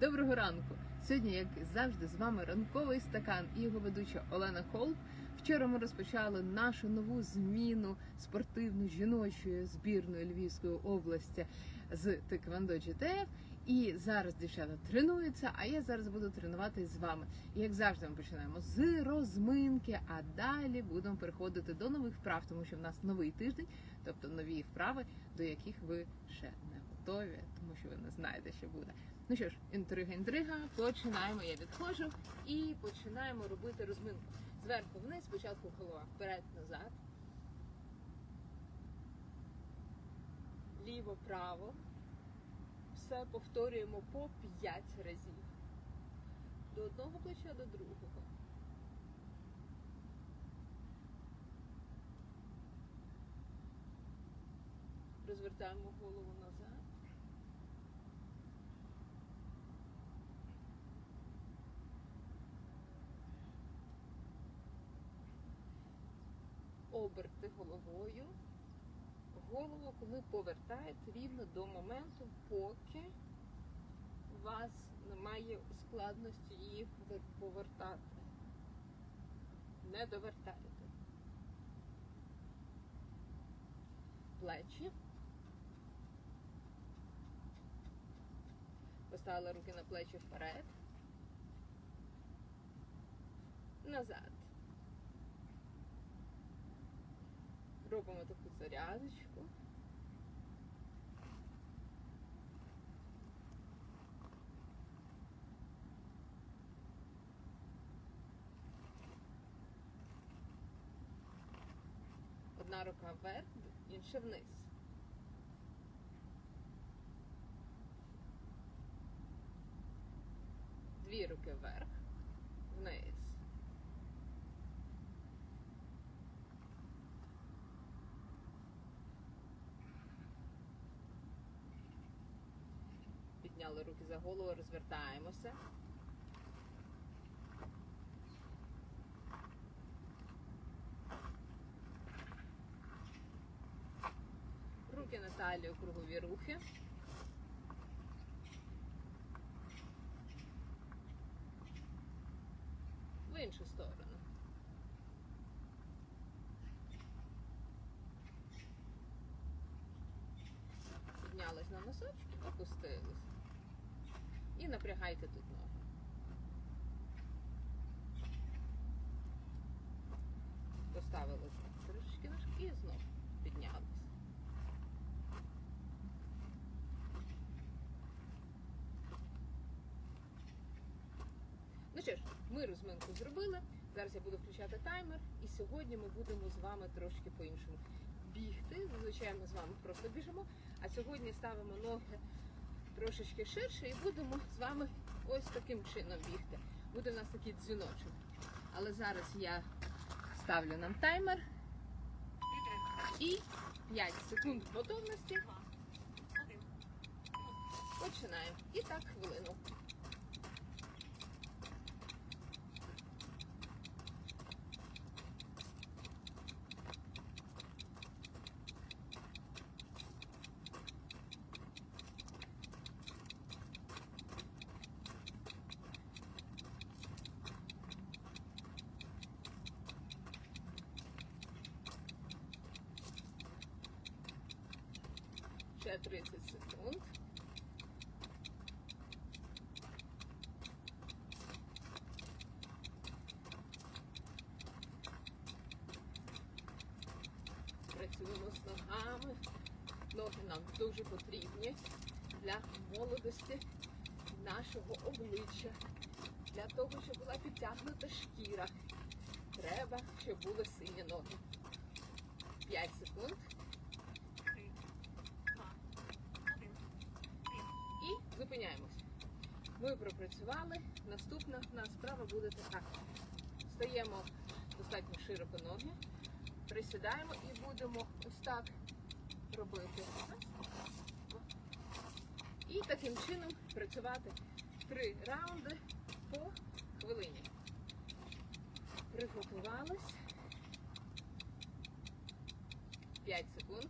Доброго ранку! Сьогодні, як завжди, з вами ранковий стакан і його ведуча Олена Холп. Вчора ми розпочали нашу нову зміну спортивну жіночої збірної Львівської області з Тиквандо GTF. І зараз дівчата тренуються, а я зараз буду тренуватись з вами. І як завжди, ми починаємо з розминки, а далі будемо переходити до нових вправ, тому що в нас новий тиждень, тобто нові вправи, до яких ви ще не готові, тому що ви не знаєте, що буде. Ну що ж, інтрига, інтрига, починаємо. Я відходжу і починаємо робити розминку. Зверху вниз, спочатку голова вперед, назад. Ліво, право. Все повторюємо по 5 разів. До одного плеча до другого. Розвертаємо голову назад. Оберти головою. Голову, коли повертаєте рівно до моменту, поки у вас немає складності її повертати. Не довертайте. Плечі. Поставили руки на плечі вперед. Назад. Робимо таку зарядочку. Одна рука вверх, інша вниз. Дві руки вверх, вниз. Підняли руки за голову, розвертаємося. Руки на талію, кругові рухи. В іншу сторону. Піднялись на носочки, опустились. І напрягайте тут ноги. Поставили трошечки ножки і знов піднялись. Ну що ж, ми розминку зробили. Зараз я буду включати таймер, і сьогодні ми будемо з вами трошки по-іншому бігти. Зазвичай ми з вами просто біжимо, а сьогодні ставимо ноги трошечки ширше і будемо з вами ось таким чином бігти. Буде у нас такий дзвіночок. Але зараз я ставлю нам таймер і 5 секунд готовності. Починаємо. І так хвилину. Ще 30 секунд. Працюємо з ногами. Ноги нам дуже потрібні для молодості нашого обличчя. Для того, щоб була підтягнута шкіра. Треба, щоб були сині ноги. 5 секунд. І зупиняємось. Ми пропрацювали. Наступна в нас справа буде така. Стаємо достатньо широко ноги, присідаємо і будемо ось так робити. І таким чином працювати три раунди по хвилині. Приготувались. 5 секунд.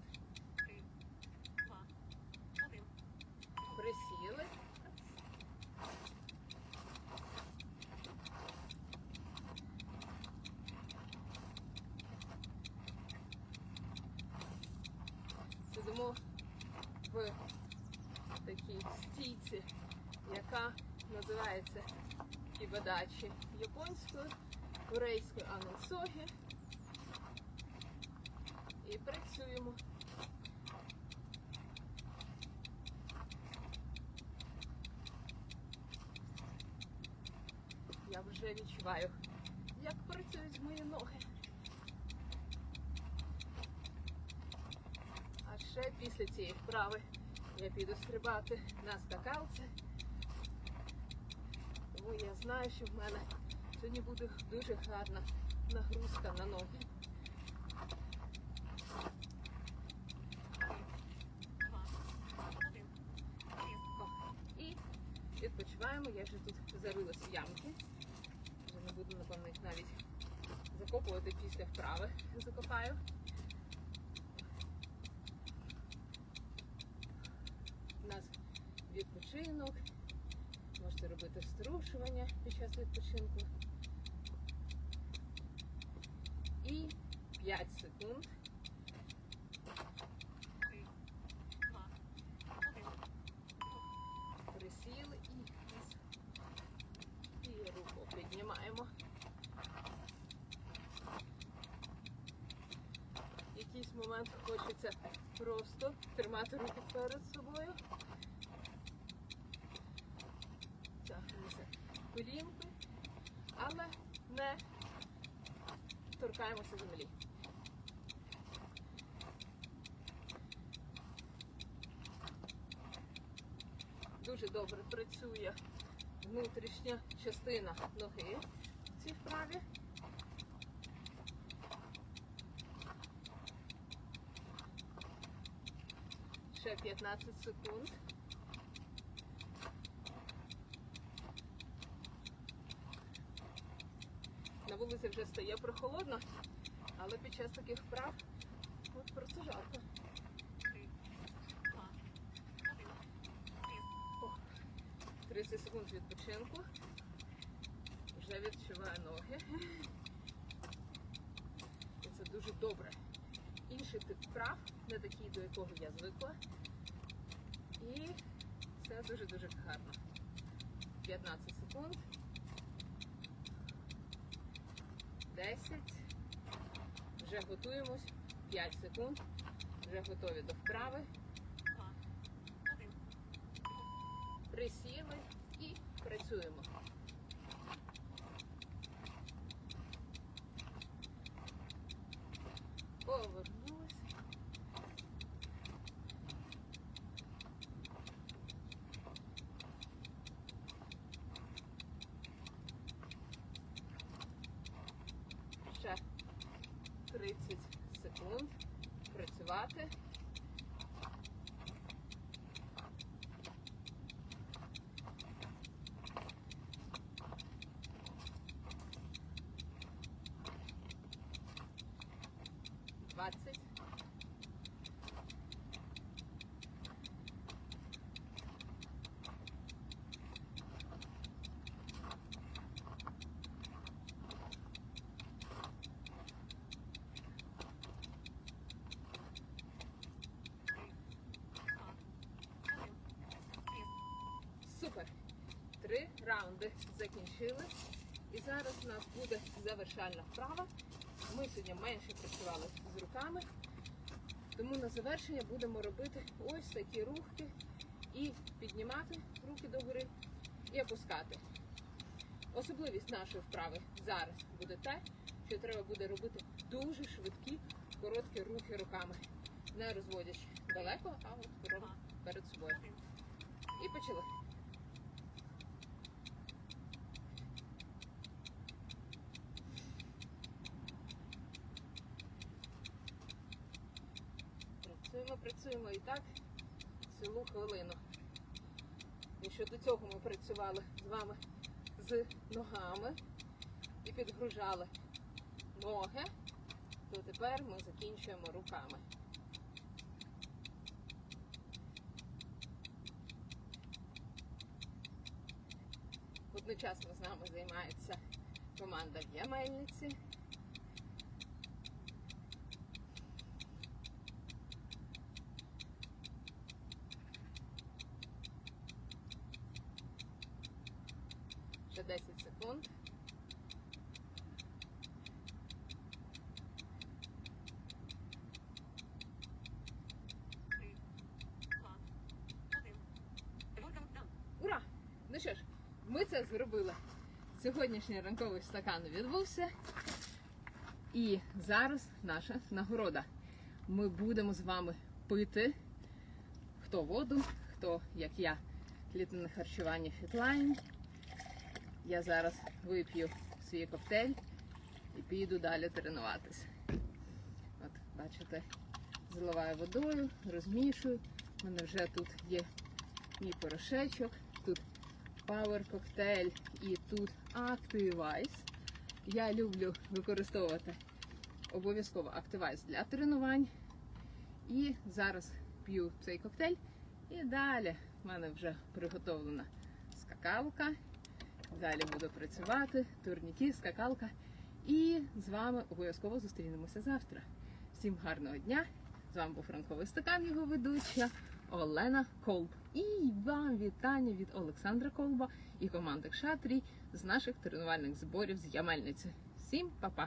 Присіли. В такій стійці, яка називається кібадачі японською, корейською анонсогі. І працюємо. Я вже відчуваю, як працюють мої ноги. Після цієї вправи я піду стрибати на скакалці. Тому я знаю, що в мене сьогодні буде дуже гарна нагрузка на ноги. І відпочиваємо. Я вже тут зарилась в ямки. Вже не буду, напевно, їх навіть закопувати після вправи. Закопаю. У нас відпочинок. Можете робити струшування під час відпочинку. І 5 секунд. Присіли і вниз. І руку піднімаємо. В якийсь момент хочеться просто тримати руки перед собою. Колінки, але не торкаємося землі. Дуже добре працює внутрішня частина ноги в цій вправі. Ще 15 секунд. Вулиці вже стає прохолодно, але під час таких вправ от просто жарко. О, 30 секунд відпочинку. Вже відчуваю ноги. І це дуже добре. Інший тип вправ, не такий, до якого я звикла. І це дуже-дуже гарно. 15 секунд. 10. Вже готуємось. 5 секунд. Вже готові до вправи. Присіли і працюємо. Ще 30 секунд працювати. Три раунди закінчили. І зараз у нас буде завершальна вправа. Ми сьогодні менше працювали з руками, тому на завершення будемо робити ось такі рухи і піднімати руки догори і опускати. Особливість нашої вправи зараз буде те, що треба буде робити дуже швидкі, короткі рухи руками, не розводячи далеко, а от перед собою. І почали. Працюємо, і так цілу хвилину. Якщо до цього ми працювали з вами з ногами і підгружали ноги, то тепер ми закінчуємо руками. Одночасно з нами займається команда в Ямельниці. 10 секунд. Ура! Ну що ж, ми це зробили. Сьогоднішній ранковий стакан відбувся. І зараз наша нагорода. Ми будемо з вами пити хто воду, хто, як я, клітинне харчування фітлайн. Я зараз вип'ю свій коктейль і піду далі тренуватись. От, бачите, заливаю водою, розмішую. У мене вже тут є мій порошечок, тут Power коктейль і тут Activize. Я люблю використовувати обов'язково Activize для тренувань. І зараз п'ю цей коктейль. І далі в мене вже приготовлена скакалка. Далі буду працювати, турніки, скакалка. І з вами обов'язково зустрінемося завтра. Всім гарного дня! З вами був Франковий стакан, його ведуча Олена Колб. І вам вітання від Олександра Колба і команди Кшатрій з наших тренувальних зборів з Ямельниці. Всім па-па!